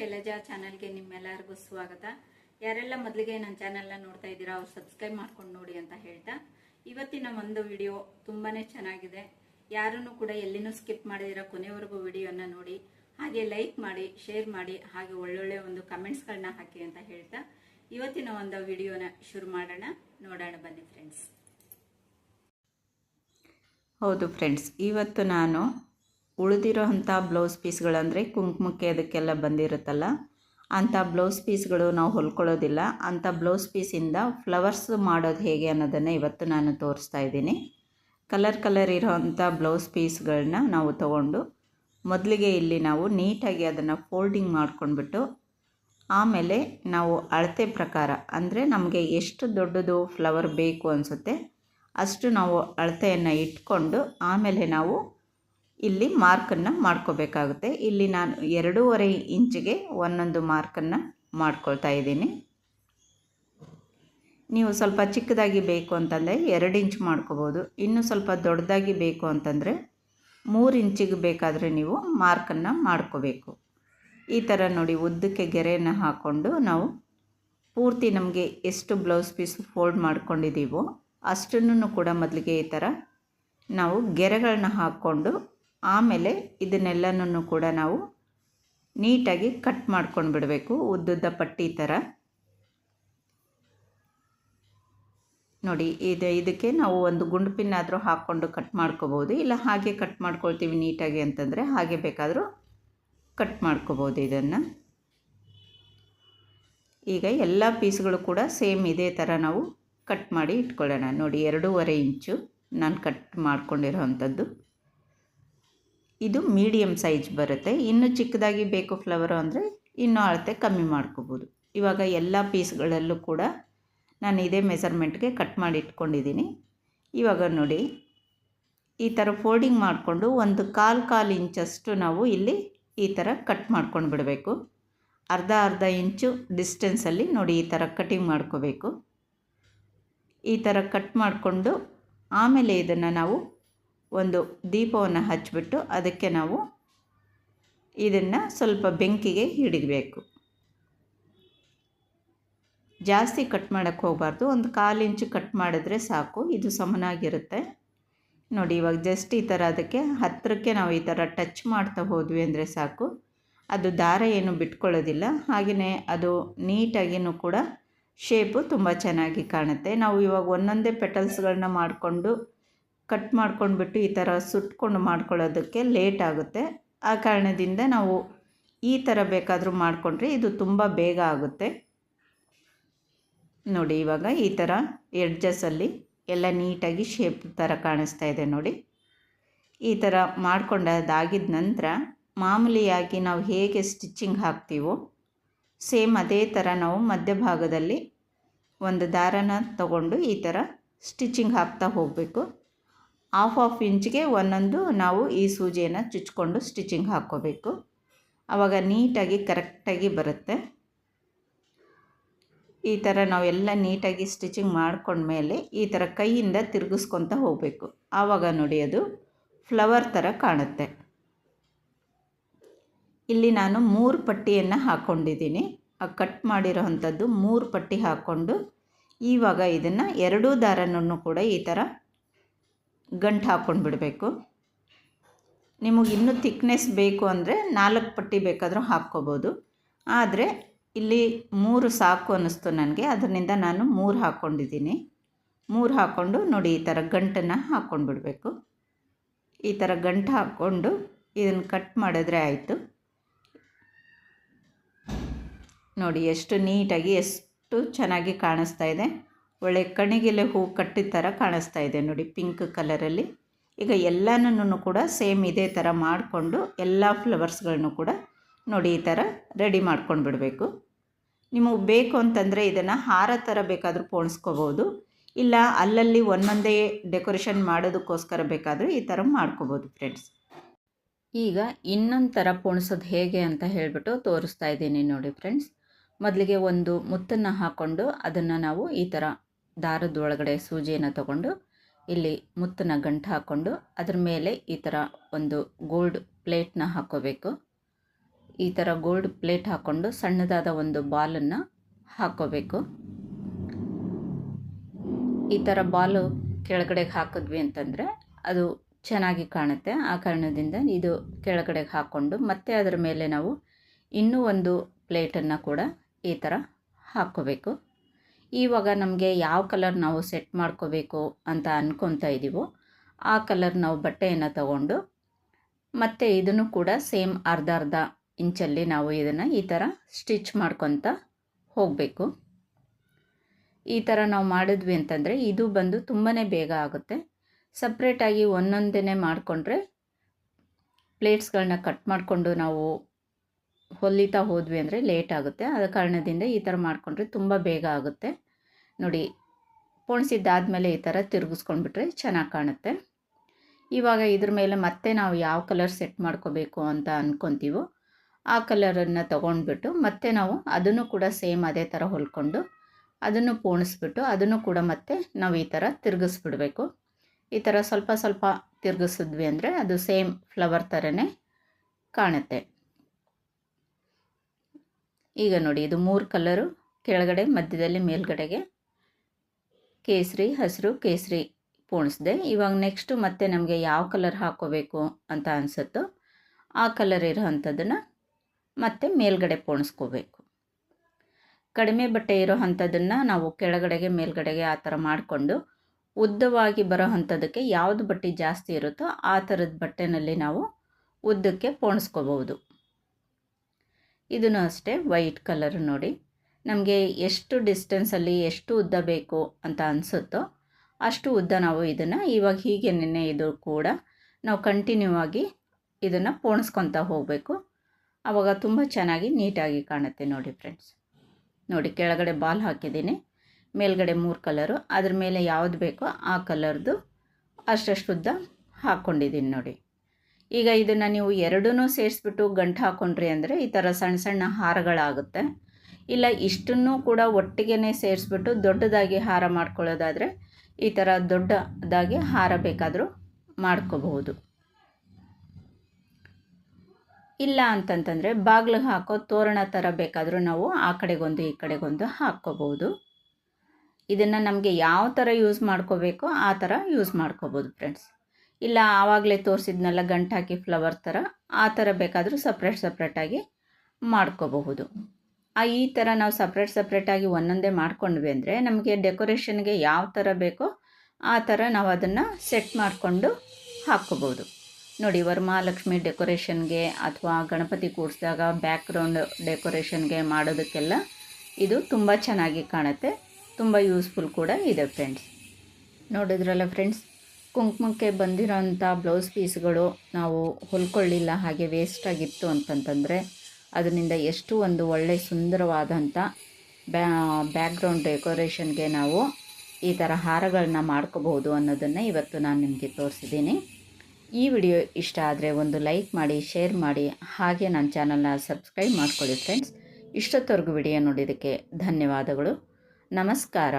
ಶೈಲಜಾ ಚಾನಲ್ಗೆ ನಿಮ್ಮೆಲ್ಲರಿಗೂ ಸ್ವಾಗತ. ಯಾರೆಲ್ಲ ಮೊದಲಿಗೆ ನನ್ನ ಚಾನೆಲ್ನ ನೋಡ್ತಾ ಇದ್ದೀರಾ, ಅವ್ರು ಸಬ್ಸ್ಕ್ರೈಬ್ ಮಾಡ್ಕೊಂಡು ನೋಡಿ ಅಂತ ಹೇಳ್ತಾ. ಇವತ್ತಿನ ಒಂದು ವಿಡಿಯೋ ತುಂಬಾನೇ ಚೆನ್ನಾಗಿದೆ. ಯಾರನ್ನು ಕೂಡ ಎಲ್ಲಿನೂ ಸ್ಕಿಪ್ ಮಾಡಿದಿರ ಕೊನೆವರೆಗೂ ವಿಡಿಯೋನ ನೋಡಿ, ಹಾಗೆ ಲೈಕ್ ಮಾಡಿ, ಶೇರ್ ಮಾಡಿ, ಹಾಗೆ ಒಳ್ಳೊಳ್ಳೆ ಒಂದು ಕಮೆಂಟ್ಸ್ಗಳನ್ನ ಹಾಕಿ ಅಂತ ಹೇಳ್ತಾ ಇವತ್ತಿನ ಒಂದು ವಿಡಿಯೋನ ಶುರು ಮಾಡೋಣ. ನೋಡೋಣ ಬನ್ನಿ ಫ್ರೆಂಡ್ಸ್ ಹೌದು ಫ್ರೆಂಡ್ಸ್ ಇವತ್ತು ನಾನು ಉಳಿದಿರೋಂಥ ಬ್ಲೌಸ್ ಪೀಸ್ಗಳಂದರೆ ಕುಂಕುಮಕ್ಕೆ ಅದಕ್ಕೆಲ್ಲ ಬಂದಿರುತ್ತಲ್ಲ, ಅಂಥ ಬ್ಲೌಸ್ ಪೀಸ್ಗಳು ನಾವು ಹೊಲ್ಕೊಳ್ಳೋದಿಲ್ಲ. ಅಂಥ ಬ್ಲೌಸ್ ಪೀಸಿಂದ ಫ್ಲವರ್ಸ್ ಮಾಡೋದು ಹೇಗೆ ಅನ್ನೋದನ್ನು ಇವತ್ತು ನಾನು ತೋರಿಸ್ತಾ ಇದ್ದೀನಿ. ಕಲರ್ ಕಲರ್ ಇರೋವಂಥ ಬ್ಲೌಸ್ ಪೀಸ್ಗಳನ್ನ ನಾವು ತಗೊಂಡು ಮೊದಲಿಗೆ ಇಲ್ಲಿ ನಾವು ನೀಟಾಗಿ ಅದನ್ನು ಫೋಲ್ಡಿಂಗ್ ಮಾಡ್ಕೊಂಡ್ಬಿಟ್ಟು ಆಮೇಲೆ ನಾವು ಅಳತೆ ಪ್ರಕಾರ, ಅಂದರೆ ನಮಗೆ ಎಷ್ಟು ದೊಡ್ಡದು ಫ್ಲವರ್ ಬೇಕು ಅನಿಸುತ್ತೆ ಅಷ್ಟು ನಾವು ಅಳತೆಯನ್ನು ಇಟ್ಕೊಂಡು ಆಮೇಲೆ ನಾವು ಇಲ್ಲಿ ಮಾರ್ಕನ್ನು ಮಾಡ್ಕೋಬೇಕಾಗುತ್ತೆ. ಇಲ್ಲಿ ನಾನು ಎರಡೂವರೆ ಇಂಚಿಗೆ ಒಂದೊಂದು ಮಾರ್ಕನ್ನು ಮಾಡ್ಕೊಳ್ತಾ ಇದ್ದೀನಿ. ನೀವು ಸ್ವಲ್ಪ ಚಿಕ್ಕದಾಗಿ ಬೇಕು ಅಂತಂದರೆ ಎರಡು ಇಂಚ್ ಮಾಡ್ಕೋಬೋದು. ಇನ್ನು ಸ್ವಲ್ಪ ದೊಡ್ಡದಾಗಿ ಬೇಕು ಅಂತಂದರೆ ಮೂರು ಇಂಚಿಗೆ ಬೇಕಾದರೆ ನೀವು ಮಾರ್ಕನ್ನು ಮಾಡ್ಕೋಬೇಕು. ಈ ಥರ ನೋಡಿ ಉದ್ದಕ್ಕೆ ಗೆರೆಯನ್ನು ಹಾಕ್ಕೊಂಡು ನಾವು ಪೂರ್ತಿ ನಮಗೆ ಎಷ್ಟು ಬ್ಲೌಸ್ ಪೀಸ್ ಫೋಲ್ಡ್ ಮಾಡ್ಕೊಂಡಿದ್ದೀವೋ ಅಷ್ಟನ್ನು ಕೂಡ ಮೊದಲಿಗೆ ಈ ಥರ ನಾವು ಗೆರೆಗಳನ್ನ ಹಾಕ್ಕೊಂಡು ಆಮೇಲೆ ಇದನ್ನೆಲ್ಲನೂ ಕೂಡ ನಾವು ನೀಟಾಗಿ ಕಟ್ ಮಾಡ್ಕೊಂಡು ಬಿಡಬೇಕು, ಉದ್ದುದ್ದ ಪಟ್ಟಿ ಥರ ನೋಡಿ, ಇದು ಇದಕ್ಕೆ ನಾವು ಒಂದು ಗುಂಡು ಪಿನ್ ಆದರೂ ಹಾಕ್ಕೊಂಡು ಕಟ್ ಮಾಡ್ಕೋಬೋದು. ಇಲ್ಲ ಹಾಗೆ ಕಟ್ ಮಾಡ್ಕೊಳ್ತೀವಿ ನೀಟಾಗಿ ಅಂತಂದರೆ ಹಾಗೆ ಬೇಕಾದರೂ ಕಟ್ ಮಾಡ್ಕೋಬೋದು ಇದನ್ನು. ಈಗ ಎಲ್ಲ ಪೀಸ್ಗಳು ಕೂಡ ಸೇಮ್ ಇದೇ ಥರ ನಾವು ಕಟ್ ಮಾಡಿ ಇಟ್ಕೊಳ್ಳೋಣ. ನೋಡಿ, ಎರಡೂವರೆ ಇಂಚು ನಾನು ಕಟ್ ಮಾಡ್ಕೊಂಡಿರೋ ಅಂಥದ್ದು ಇದು ಮೀಡಿಯಮ್ ಸೈಜ್ ಬರುತ್ತೆ. ಇನ್ನು ಚಿಕ್ಕದಾಗಿ ಬೇಕು ಫ್ಲವರು ಅಂದರೆ ಇನ್ನೂ ಅಳತೆ ಕಮ್ಮಿ ಮಾಡ್ಕೋಬೋದು. ಇವಾಗ ಎಲ್ಲ ಪೀಸ್ಗಳಲ್ಲೂ ಕೂಡ ನಾನು ಇದೇ ಮೆಸರ್ಮೆಂಟ್ಗೆ ಕಟ್ ಮಾಡಿ ಇಟ್ಕೊಂಡಿದ್ದೀನಿ. ಇವಾಗ ನೋಡಿ, ಈ ಥರ ಫೋಲ್ಡಿಂಗ್ ಮಾಡಿಕೊಂಡು ಒಂದು ಕಾಲು ಕಾಲು ಇಂಚಷ್ಟು ನಾವು ಇಲ್ಲಿ ಈ ಥರ ಕಟ್ ಮಾಡ್ಕೊಂಡು ಬಿಡಬೇಕು. ಅರ್ಧ ಅರ್ಧ ಇಂಚು ಡಿಸ್ಟೆನ್ಸಲ್ಲಿ ನೋಡಿ ಈ ಥರ ಕಟಿಂಗ್ ಮಾಡ್ಕೋಬೇಕು. ಈ ಥರ ಕಟ್ ಮಾಡಿಕೊಂಡು ಆಮೇಲೆ ಇದನ್ನು ನಾವು ಒಂದು ದೀಪವನ್ನು ಹಚ್ಚಿಬಿಟ್ಟು ಅದಕ್ಕೆ ನಾವು ಇದನ್ನು ಸ್ವಲ್ಪ ಬೆಂಕಿಗೆ ಹಿಡಿಬೇಕು. ಜಾಸ್ತಿ ಕಟ್ ಮಾಡೋಕ್ಕೆ ಹೋಗಬಾರ್ದು. ಒಂದು ಕಾಲು ಇಂಚು ಕಟ್ ಮಾಡಿದ್ರೆ ಸಾಕು. ಇದು ಸಮನಾಗಿರುತ್ತೆ. ನೋಡಿ, ಇವಾಗ ಜಸ್ಟ್ ಈ ಥರ ಅದಕ್ಕೆ ಹತ್ತಿರಕ್ಕೆ ನಾವು ಈ ಥರ ಟಚ್ ಮಾಡ್ತಾ ಹೋದ್ವಿ ಅಂದರೆ ಸಾಕು. ಅದು ದಾರ ಏನು ಬಿಟ್ಕೊಳ್ಳೋದಿಲ್ಲ. ಹಾಗೆಯೇ ಅದು ನೀಟಾಗಿಯೂ ಕೂಡ ಶೇಪು ತುಂಬ ಚೆನ್ನಾಗಿ ಕಾಣುತ್ತೆ. ನಾವು ಇವಾಗ ಒಂದೊಂದೇ ಪೆಟಲ್ಸ್ಗಳನ್ನ ಮಾಡಿಕೊಂಡು ಕಟ್ ಮಾಡ್ಕೊಂಡ್ಬಿಟ್ಟು ಈ ಥರ ಸುಟ್ಕೊಂಡು ಮಾಡ್ಕೊಳ್ಳೋದಕ್ಕೆ ಲೇಟ್ ಆಗುತ್ತೆ. ಆ ಕಾರಣದಿಂದ ನಾವು ಈ ಥರ ಬೇಕಾದರೂ ಮಾಡಿಕೊಂಡ್ರೆ ಇದು ತುಂಬ ಬೇಗ ಆಗುತ್ತೆ. ನೋಡಿ, ಇವಾಗ ಈ ಥರ ಎಡ್ಜಸ್ಸಲ್ಲಿ ಎಲ್ಲ ನೀಟಾಗಿ ಶೇಪ್ ಥರ ಕಾಣಿಸ್ತಾ ಇದೆ ನೋಡಿ. ಈ ಥರ ಮಾಡ್ಕೊಂಡದಾಗಿದ ನಂತರ ಮಾಮೂಲಿಯಾಗಿ ನಾವು ಹೇಗೆ ಸ್ಟಿಚ್ಚಿಂಗ್ ಹಾಕ್ತೀವೋ, ಸೇಮ್ ಅದೇ ಥರ ನಾವು ಮಧ್ಯಭಾಗದಲ್ಲಿ ಒಂದು ದಾರನ ತಗೊಂಡು ಈ ಥರ ಸ್ಟಿಚ್ಚಿಂಗ್ ಹಾಕ್ತಾ ಹೋಗಬೇಕು. ಹಾಫ್ ಹಾಫ್ ಇಂಚ್ಗೆ ಒಂದೊಂದು ನಾವು ಈ ಸೂಜಿಯನ್ನು ಚುಚ್ಕೊಂಡು ಸ್ಟಿಚಿಂಗ್ ಹಾಕ್ಕೋಬೇಕು. ಆವಾಗ ನೀಟಾಗಿ ಕರೆಕ್ಟಾಗಿ ಬರುತ್ತೆ. ಈ ಥರ ನಾವೆಲ್ಲ ನೀಟಾಗಿ ಸ್ಟಿಚಿಂಗ್ ಮಾಡ್ಕೊಂಡ್ಮೇಲೆ ಈ ಥರ ಕೈಯಿಂದ ತಿರುಗಿಸ್ಕೊತ ಹೋಗಬೇಕು. ಆವಾಗ ನೋಡಿ ಅದು ಫ್ಲವರ್ ಥರ ಕಾಣುತ್ತೆ. ಇಲ್ಲಿ ನಾನು ಮೂರು ಪಟ್ಟಿಯನ್ನು ಹಾಕ್ಕೊಂಡಿದ್ದೀನಿ ಆ ಕಟ್ ಮಾಡಿರೋ ಅಂಥದ್ದು ಮೂರು ಪಟ್ಟಿ ಹಾಕ್ಕೊಂಡು ಇವಾಗ ಇದನ್ನು ಎರಡೂ ದಾರನೂ ಕೂಡ ಈ ಥರ ಗಂಟು ಹಾಕ್ಕೊಂಡು ಬಿಡಬೇಕು. ನಿಮಗೆ ಇನ್ನೂ ಥಿಕ್ನೆಸ್ ಬೇಕು ಅಂದರೆ ನಾಲ್ಕು ಪಟ್ಟಿ ಬೇಕಾದರೂ ಹಾಕ್ಕೋಬೋದು. ಆದರೆ ಇಲ್ಲಿ ಮೂರು ಸಾಕು ಅನ್ನಿಸ್ತು ನನಗೆ. ಅದರಿಂದ ನಾನು ಮೂರು ಹಾಕ್ಕೊಂಡಿದ್ದೀನಿ. ಮೂರು ಹಾಕ್ಕೊಂಡು ನೋಡಿ ಈ ಥರ ಗಂಟನ್ನು ಹಾಕ್ಕೊಂಡು ಬಿಡಬೇಕು. ಈ ಥರ ಗಂಟು ಹಾಕ್ಕೊಂಡು ಇದನ್ನು ಕಟ್ ಮಾಡಿದ್ರೆ ಆಯಿತು. ನೋಡಿ ಎಷ್ಟು ನೀಟಾಗಿ ಎಷ್ಟು ಚೆನ್ನಾಗಿ ಕಾಣಿಸ್ತಾ ಇದೆ. ಒಳ್ಳೆ ಕಣಿಗೆಲೆ ಹೂ ಕಟ್ಟಿದ ಥರ ಕಾಣಿಸ್ತಾ ಇದೆ ನೋಡಿ ಪಿಂಕ್ ಕಲರಲ್ಲಿ. ಈಗ ಎಲ್ಲನೂ ಕೂಡ ಸೇಮ್ ಇದೇ ಥರ ಮಾಡಿಕೊಂಡು ಎಲ್ಲ ಫ್ಲವರ್ಸ್ಗಳನ್ನು ಕೂಡ ನೋಡಿ ಈ ಥರ ರೆಡಿ ಮಾಡ್ಕೊಂಡು ಬಿಡಬೇಕು. ನಿಮಗೆ ಬೇಕು ಅಂತಂದರೆ ಇದನ್ನು ಹಾರ ಥರ ಬೇಕಾದರೂ ಪೋಣಿಸ್ಕೋಬೋದು. ಇಲ್ಲ ಅಲ್ಲಲ್ಲಿ ಒಂದೊಂದೇ ಡೆಕೋರೇಷನ್ ಮಾಡೋದಕ್ಕೋಸ್ಕರ ಬೇಕಾದರೂ ಈ ಥರ ಮಾಡ್ಕೋಬೋದು ಫ್ರೆಂಡ್ಸ್. ಈಗ ಇನ್ನೊಂದು ಥರ ಪೋಣಿಸೋದು ಹೇಗೆ ಅಂತ ಹೇಳಿಬಿಟ್ಟು ತೋರಿಸ್ತಾ ಇದ್ದೀನಿ ನೋಡಿ ಫ್ರೆಂಡ್ಸ್. ಮೊದಲಿಗೆ ಒಂದು ಮುತ್ತನ್ನು ಹಾಕ್ಕೊಂಡು ಅದನ್ನು ನಾವು ಈ ಥರ ದಾರದ ಒಳಗಡೆ ಸೂಜಿಯನ್ನು ತಗೊಂಡು, ಇಲ್ಲಿ ಮುತ್ತನ್ನ ಗಂಟು ಹಾಕ್ಕೊಂಡು ಅದ್ರ ಮೇಲೆ ಈ ಥರ ಒಂದು ಗೋಲ್ಡ್ ಪ್ಲೇಟ್ನ ಹಾಕ್ಕೋಬೇಕು ಈ ಥರ ಗೋಲ್ಡ್ ಪ್ಲೇಟ್ ಹಾಕ್ಕೊಂಡು ಸಣ್ಣದಾದ ಒಂದು ಬಾಲನ್ನು ಹಾಕ್ಕೋಬೇಕು ಈ ಥರ ಬಾಲು ಕೆಳಗಡೆಗೆ ಹಾಕಿದ್ವಿ ಅಂತಂದರೆ ಅದು ಚೆನ್ನಾಗಿ ಕಾಣುತ್ತೆ. ಆ ಕಾರಣದಿಂದ ಇದು ಕೆಳಗಡೆಗೆ ಹಾಕ್ಕೊಂಡು ಮತ್ತೆ ಅದರ ಮೇಲೆ ನಾವು ಇನ್ನೂ ಒಂದು ಪ್ಲೇಟನ್ನು ಕೂಡ ಈ ಥರ ಹಾಕ್ಕೋಬೇಕು ಇವಾಗ ನಮಗೆ ಯಾವ ಕಲರ್ ನಾವು ಸೆಟ್ ಮಾಡ್ಕೋಬೇಕು ಅಂತ ಅಂದ್ಕೊತಾ ಇದ್ದೀವೋ ಆ ಕಲರ್ ನಾವು ಬಟ್ಟೆಯನ್ನು ತಗೊಂಡು ಮತ್ತು ಇದನ್ನು ಕೂಡ ಸೇಮ್ ಅರ್ಧ ಅರ್ಧ ಇಂಚಲ್ಲಿ ನಾವು ಇದನ್ನು ಈ ಥರ ಸ್ಟಿಚ್ ಮಾಡ್ಕೊತ ಹೋಗಬೇಕು. ಈ ಥರ ನಾವು ಮಾಡಿದ್ವಿ ಅಂತಂದರೆ ಇದು ಬಂದು ತುಂಬಾ ಬೇಗ ಆಗುತ್ತೆ. ಸಪ್ರೇಟಾಗಿ ಒಂದೊಂದೇ ಮಾಡಿಕೊಂಡ್ರೆ ಪ್ಲೇಟ್ಸ್ಗಳನ್ನ ಕಟ್ ಮಾಡಿಕೊಂಡು ನಾವು ಹೊಲಿತಾ ಹೋದ್ವಿ ಅಂದರೆ ಲೇಟ್ ಆಗುತ್ತೆ. ಆದ ಕಾರಣದಿಂದ ಈ ಥರ ಮಾಡಿಕೊಂಡ್ರೆ ತುಂಬ ಬೇಗ ಆಗುತ್ತೆ. ನೋಡಿ, ಪೋಣಿಸಿದ್ದಾದಮೇಲೆ ಈ ಥರ ತಿರುಗಿಸ್ಕೊಂಡ್ಬಿಟ್ರೆ ಚೆನ್ನಾಗಿ ಕಾಣುತ್ತೆ. ಇವಾಗ ಇದ್ರ ಮೇಲೆ ಮತ್ತೆ ನಾವು ಯಾವ ಕಲರ್ ಸೆಟ್ ಮಾಡ್ಕೋಬೇಕು ಅಂತ ಅಂದ್ಕೊತೀವೋ ಆ ಕಲರನ್ನು ತೊಗೊಂಡ್ಬಿಟ್ಟು ಮತ್ತೆ ನಾವು ಅದನ್ನು ಕೂಡ ಸೇಮ್ ಅದೇ ಥರ ಹೊಲ್ಕೊಂಡು ಅದನ್ನು ಪೋಣಿಸ್ಬಿಟ್ಟು ಅದನ್ನು ಕೂಡ ಮತ್ತೆ ನಾವು ಈ ಥರ ತಿರುಗಿಸ್ಬಿಡ್ಬೇಕು. ಈ ಥರ ಸ್ವಲ್ಪ ಸ್ವಲ್ಪ ತಿರುಗಿಸಿದ್ವಿ ಅಂದರೆ ಅದು ಸೇಮ್ ಫ್ಲವರ್ ಥರನೇ ಕಾಣುತ್ತೆ. ಈಗ ನೋಡಿ, ಇದು ಮೂರು ಕಲರು ಕೆಳಗಡೆ, ಮಧ್ಯದಲ್ಲಿ, ಮೇಲ್ಗಡೆಗೆ. ಕೇಸರಿ, ಹಸಿರು, ಕೇಸರಿ ಪೋಣಿಸ್ದೆ. ಇವಾಗ ನೆಕ್ಸ್ಟು ಮತ್ತೆ ನಮಗೆ ಯಾವ ಕಲರ್ ಹಾಕೋಬೇಕು ಅಂತ ಅನಿಸುತ್ತೋ, ಆ ಕಲರ್ ಇರೋ ಅಂಥದ್ದನ್ನು ಮತ್ತೆ ಮೇಲ್ಗಡೆ ಪೋಣಿಸ್ಕೋಬೇಕು. ಕಡಿಮೆ ಬಟ್ಟೆ ಇರೋ ಅಂಥದ್ದನ್ನು ನಾವು ಕೆಳಗಡೆಗೆ, ಮೇಲ್ಗಡೆಗೆ ಆ ಥರ ಮಾಡಿಕೊಂಡು, ಉದ್ದವಾಗಿ ಬರೋ ಅಂಥದ್ದಕ್ಕೆ ಯಾವುದು ಬಟ್ಟೆ ಜಾಸ್ತಿ ಇರುತ್ತೋ ಆ ಥರದ ಬಟ್ಟೆನಲ್ಲಿ ನಾವು ಉದ್ದಕ್ಕೆ ಪೋಣಿಸ್ಕೋಬಹುದು. ಇದನ್ನು ಅಷ್ಟೇ ವೈಟ್ ಕಲರ್ ನೋಡಿ. ನಮಗೆ ಎಷ್ಟು ಡಿಸ್ಟೆನ್ಸಲ್ಲಿ ಎಷ್ಟು ಉದ್ದ ಬೇಕು ಅಂತ ಅನಿಸುತ್ತೋ ಅಷ್ಟು ಉದ್ದ ನಾವು ಇದನ್ನು ಇವಾಗ ಹೀಗೆ ನೆನೆ ಇದು ಕೂಡ ನಾವು ಕಂಟಿನ್ಯೂ ಆಗಿ ಇದನ್ನು ಪೋಣಿಸ್ಕೊತ ಹೋಗಬೇಕು. ಆವಾಗ ತುಂಬ ಚೆನ್ನಾಗಿ ನೀಟಾಗಿ ಕಾಣುತ್ತೆ ನೋಡಿ ಫ್ರೆಂಡ್ಸ್ ನೋಡಿ ಕೆಳಗಡೆ ಬಾಲ್ ಹಾಕಿದ್ದೀನಿ. ಮೇಲ್ಗಡೆ ಮೂರು ಕಲರು ಅದ್ರ ಮೇಲೆ ಯಾವುದು ಬೇಕೋ ಆ ಕಲರ್ದು ಅಷ್ಟಷ್ಟು ಉದ್ದ ಹಾಕ್ಕೊಂಡಿದ್ದೀನಿ ನೋಡಿ. ಈಗ ಇದನ್ನು ನೀವು ಎರಡೂ ಸೇರಿಸ್ಬಿಟ್ಟು ಗಂಟು ಹಾಕ್ಕೊಂಡ್ರಿ ಅಂದರೆ ಈ ಥರ ಸಣ್ಣ ಸಣ್ಣ ಹಾರಗಳಾಗುತ್ತೆ. ಇಲ್ಲ, ಇಷ್ಟನ್ನು ಕೂಡ ಒಟ್ಟಿಗೆ ಸೇರಿಸ್ಬಿಟ್ಟು ದೊಡ್ಡದಾಗಿ ಹಾರ ಮಾಡ್ಕೊಳ್ಳೋದಾದರೆ ಈ ಥರ ದೊಡ್ಡದಾಗಿ ಹಾರ ಬೇಕಾದರೂ ಮಾಡ್ಕೋಬಹುದು. ಇಲ್ಲ ಅಂತಂತಂದರೆ ಬಾಗಿಲಿಗೆ ಹಾಕೋ ತೋರಣ ಥರ ಬೇಕಾದರೂ ನಾವು ಆ ಕಡೆಗೊಂದು, ಈ ಕಡೆಗೊಂದು ಹಾಕ್ಕೋಬೋದು ಇದನ್ನು ನಮಗೆ ಯಾವ ಥರ ಯೂಸ್ ಮಾಡ್ಕೋಬೇಕೋ ಆ ಥರ ಯೂಸ್ ಮಾಡ್ಕೋಬೋದು ಫ್ರೆಂಡ್ಸ್ ಇಲ್ಲ, ಆವಾಗಲೇ ತೋರಿಸಿದ್ನೆಲ್ಲ ಗಂಟು ಹಾಕಿ ಫ್ಲವರ್ ಥರ ಆ ಥರ ಬೇಕಾದರೂ ಸಪ್ರೇಟ್ ಸಪ್ರೇಟಾಗಿ ಮಾಡ್ಕೋಬಹುದು. ಆ, ಈ ಥರ ನಾವು ಸಪ್ರೇಟ್ ಸಪ್ರೇಟಾಗಿ ಒಂದೊಂದೇ ಮಾಡ್ಕೊಂಡ್ವಿ ಅಂದರೆ ನಮಗೆ ಡೆಕೋರೇಷನ್ಗೆ ಯಾವ ಥರ ಬೇಕೋ ಆ ಥರ ನಾವು ಅದನ್ನು ಸೆಟ್ ಮಾಡಿಕೊಂಡು ಹಾಕ್ಕೋಬೋದು ನೋಡಿ, ವರ್ಮಹಾಲಕ್ಷ್ಮಿ ಡೆಕೋರೇಷನ್ಗೆ ಅಥವಾ ಗಣಪತಿ ಕೂಡಿಸಿದಾಗ ಬ್ಯಾಕ್ಗ್ರೌಂಡ್ ಡೆಕೋರೇಷನ್ಗೆ ಮಾಡೋದಕ್ಕೆಲ್ಲ ಇದು ತುಂಬ ಚೆನ್ನಾಗಿ ಕಾಣುತ್ತೆ. ತುಂಬ ಯೂಸ್ಫುಲ್ ಕೂಡ ಇದೆ ಫ್ರೆಂಡ್ಸ್ ನೋಡಿದ್ರಲ್ಲ ಫ್ರೆಂಡ್ಸ್ ಕುಂಕುಮಕ್ಕೆ ಬಂದಿರೋಂಥ ಬ್ಲೌಸ್ ಪೀಸ್ಗಳು ನಾವು ಹೊಲ್ಕೊಳ್ಳಿಲ್ಲ, ಹಾಗೆ ವೇಸ್ಟ್ ಆಗಿತ್ತು ಅಂತಂತಂದರೆ ಅದರಿಂದ ಎಷ್ಟು ಒಂದು ಒಳ್ಳೆ ಸುಂದರವಾದಂಥ ಬ್ಯಾ ಬ್ಯಾಕ್ಗ್ರೌಂಡ್ ಡೆಕೋರೇಷನ್ಗೆ ನಾವು ಈ ಥರ ಹಾರಗಳನ್ನ ಮಾಡ್ಕೋಬಹುದು ಅನ್ನೋದನ್ನು ಇವತ್ತು ನಾನು ನಿಮಗೆ ತೋರಿಸಿದ್ದೀನಿ. ಈ ವಿಡಿಯೋ ಇಷ್ಟ ಆದರೆ ಒಂದು ಲೈಕ್ ಮಾಡಿ, ಶೇರ್ ಮಾಡಿ, ಹಾಗೆ ನನ್ನ ಚಾನಲ್ನ ಸಬ್ಸ್ಕ್ರೈಬ್ ಮಾಡ್ಕೊಳ್ಳಿ ಫ್ರೆಂಡ್ಸ್ ಇಷ್ಟೊತ್ತವರೆಗೂ ವಿಡಿಯೋ ನೋಡಿದ್ದಕ್ಕೆ ಧನ್ಯವಾದಗಳು. ನಮಸ್ಕಾರ.